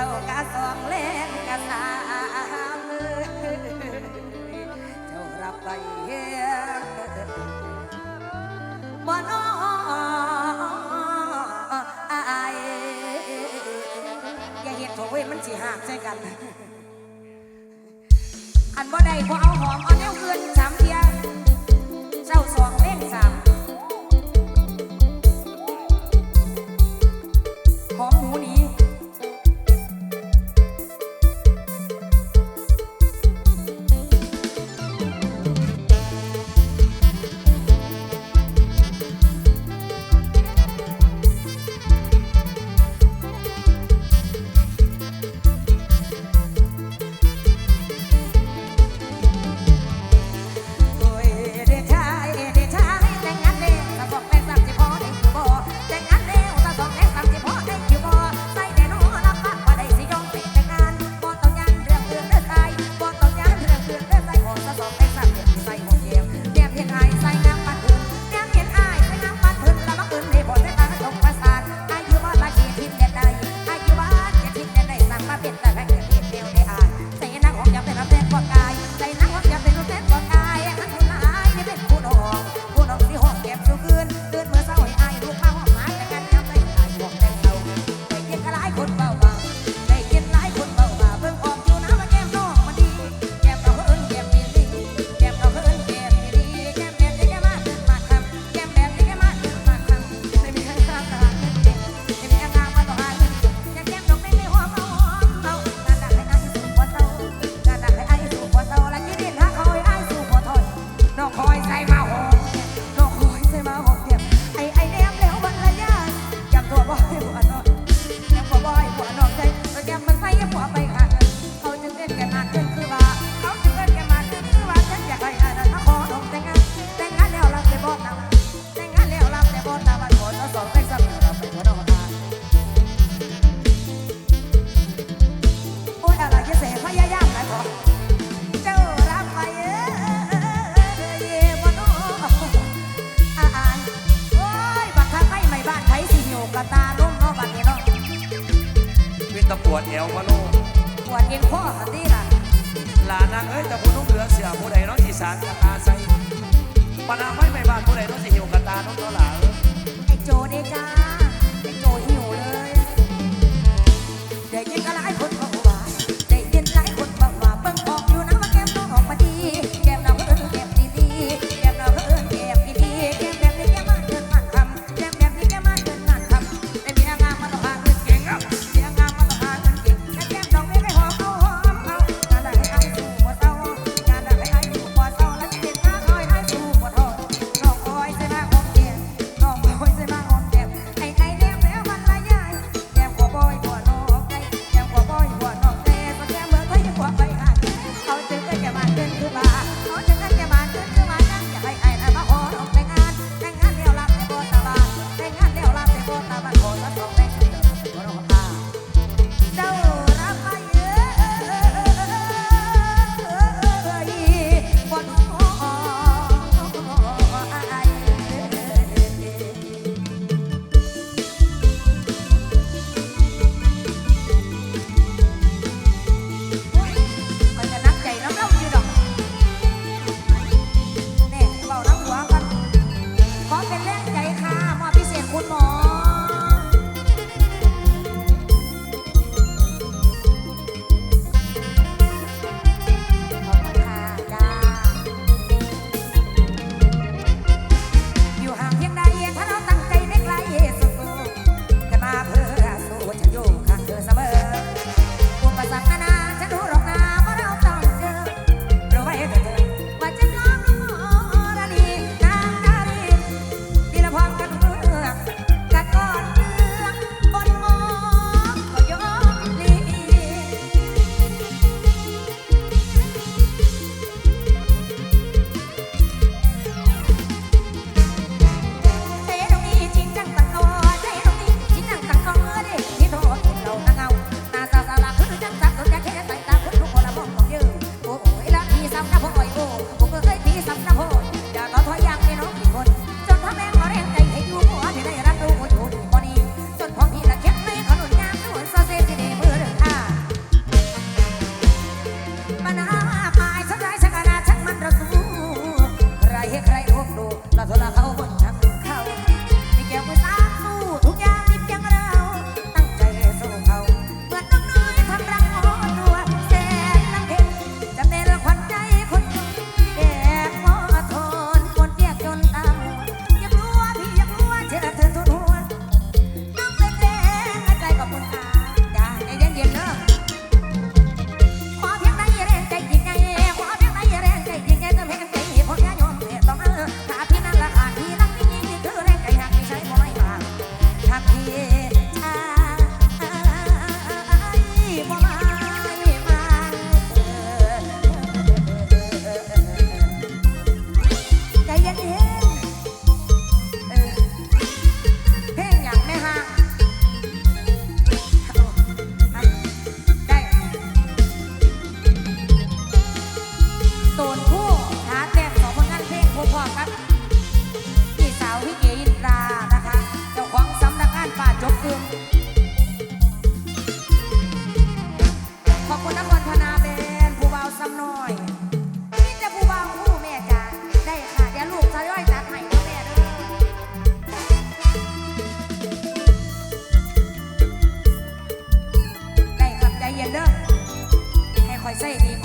รากะสองเล่นกะสามเจ้ารับไปบ้านออายอย่าเห็นโถเว้ยมันสิหักใช่กัน อันบ่ได้บ่เอาหอมเอาเนวเกิน na อยใส่ดี